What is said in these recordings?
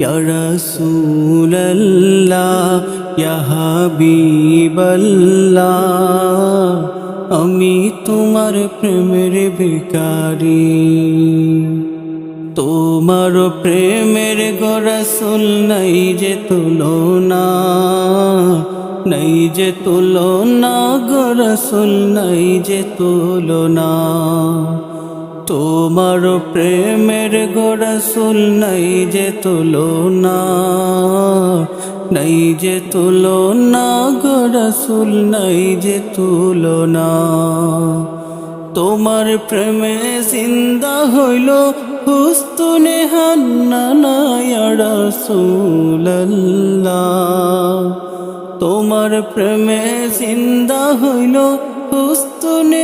রসুল্লাহ হাবিবাল্লাহ আমি তোমার প্রেমের বেকারি তোমার প্রেমের গরসুল নাই যে তুলনা, নাই যে তুলনা গরসুল নাই যে তুলনা। তোমার প্রেমের গরসুল নাই যে তুলনা, নাই যে তুলনা গরসুল নাই যে তুলনা। তোমার প্রেমে জিন্দা হইল হুস্তুনে হান্না রসুল্লাহ তোমার প্রেমে জিন্দা হইল হুস্তুনে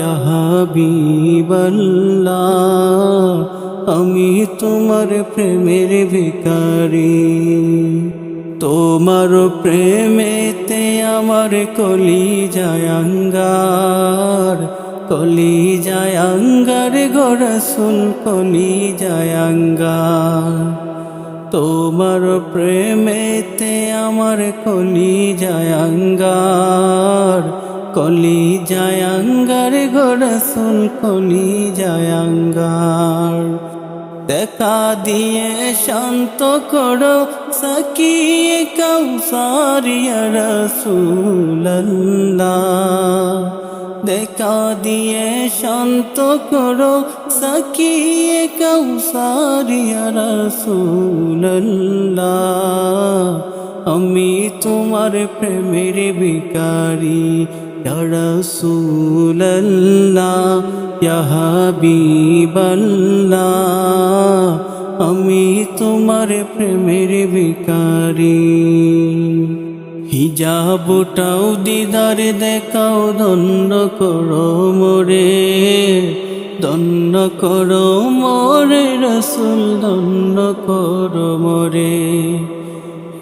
হাবিবাল্লাহ, আমি তোমার প্রেমের বেকারি তোমার প্রেমেতে আমার কলি জায়াঙ্গার কলি জায়াঙ্গার গরসুল কলি জায়াঙ্গার তোমার প্রেমেতে আমার কলি জায়াঙ্গার কলি কলি জায়াঙ্গার দেখা দিয়ে শান্ত করো সকিয়ে কৌসারিয়া রসুল্লাহ দেখা দিয়ে শান্ত করো সকিয়ে কৌসারিয়া রসুল্লাহ আমি তোমার প্রেমের বিকারি রসুল্লাহ হাবিবাল্লাহ আমি তোমার প্রেমের বিকারি হিজাবটাও দিদার দেখাও, দণ্ড করো মোরে। দণ্ড করো মোরে, রসুল দণ্ড করো মোরে।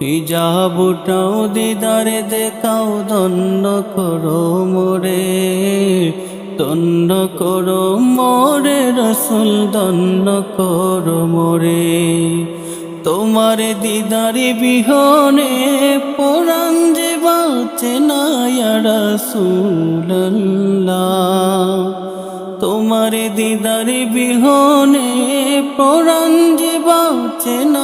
হিজাবটাও দিদারে দেখাও, দণ্ড করো মোরে, দণ্ড করো মোরে, রসুল দণ্ড করো মোরে। তোমার দিদারে বিহনে পোড়ান যে বাঁচে না রসুল্লাহ তোমার দিদারে বিহনে পোড়ান যে বাঁচে না